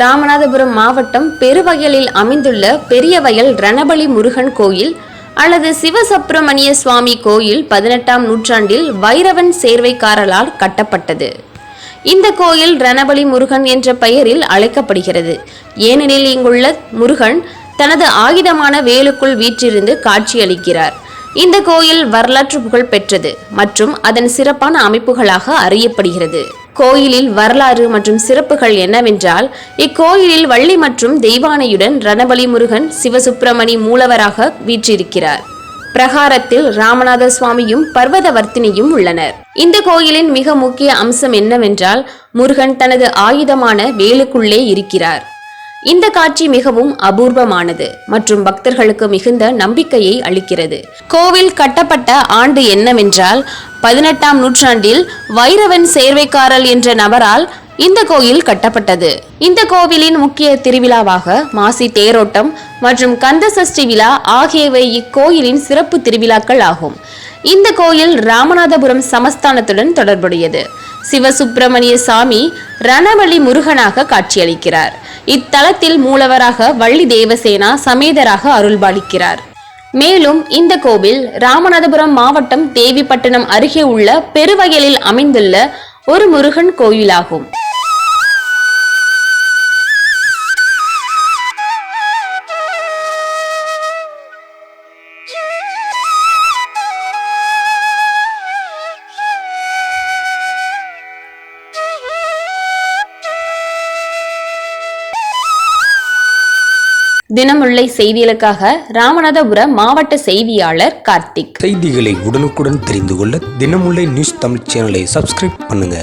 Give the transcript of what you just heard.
ராமநாதபுரம் மாவட்டம் பெருவயலில் அமைந்துள்ள பெரியவயல் ரணபலி முருகன் கோயில் அல்லது சிவசுப்பிரமணிய சுவாமி கோயில் பதினெட்டாம் நூற்றாண்டில் வைரவன் சேர்வைக்காரலால் கட்டப்பட்டது. இந்த கோயில் ரணபலி முருகன் என்ற பெயரில் அழைக்கப்படுகிறது. ஏனெனில் இங்குள்ள முருகன் தனது ஆயுதமான வேலுக்குள் வீற்றிருந்து காட்சியளிக்கிறார். இந்த கோயில் வரலாற்று புகழ் பெற்றது மற்றும் அதன் சிறப்பான அமைப்புகளாக அறியப்படுகிறது. கோயிலில் வரலாறு மற்றும் சிறப்புகள் என்னவென்றால் இக்கோயிலில் வள்ளி மற்றும் தெய்வானையுடன் ரணபலி முருகன் சிவசுப்பிரமணி மூலவராக வீற்றிருக்கிறார். பிரகாரத்தில் ராமநாத சுவாமியும் பர்வதவர்த்தினியும் உள்ளனர். இந்த கோயிலின் மிக முக்கிய அம்சம் என்னவென்றால் முருகன் தனது ஆயுதமான வேலுக்குள்ளே இருக்கிறார். இந்த காட்சி மிகவும் அபூர்வமானது மற்றும் பக்தர்களுக்கு மிகுந்த நம்பிக்கையை அளிக்கிறது. கோவில் கட்டப்பட்ட ஆண்டு என்னவென்றால் பதினெட்டாம் நூற்றாண்டில் வைரவன் சேர்வைக்காரல் என்ற நபரால் இந்த கோயில் கட்டப்பட்டது. இந்த கோவிலின் முக்கிய திருவிழாவாக மாசி தேரோட்டம் மற்றும் கந்த சஷ்டி விழா ஆகியவை இக்கோயிலின் சிறப்பு திருவிழாக்கள் ஆகும். இந்த கோயில் ராமநாதபுரம் சமஸ்தானத்துடன் தொடர்புடையது. சிவசுப்பிரமணிய சாமி ரணவள்ளி முருகனாக காட்சியளிக்கிறார். இத்தலத்தில் மூலவராக வள்ளி தேவசேனா சமேதராக அருள்பாலிக்கிறார். மேலும் இந்த கோவில் ராமநாதபுரம் மாவட்டம் தேவிப்பட்டினம் அருகே உள்ள பெருவயலில் அமைந்துள்ள ஒரு முருகன் கோயிலாகும். தினமுல்லை செய்திகளுக்காக ராமநாதபுரம் மாவட்ட செய்தியாளர் கார்த்திக். செய்திகளை உடனுக்குடன் தெரிந்து கொள்ள தினமுல்லை நியூஸ் தமிழ் சேனலை சப்ஸ்கிரைப் பண்ணுங்க.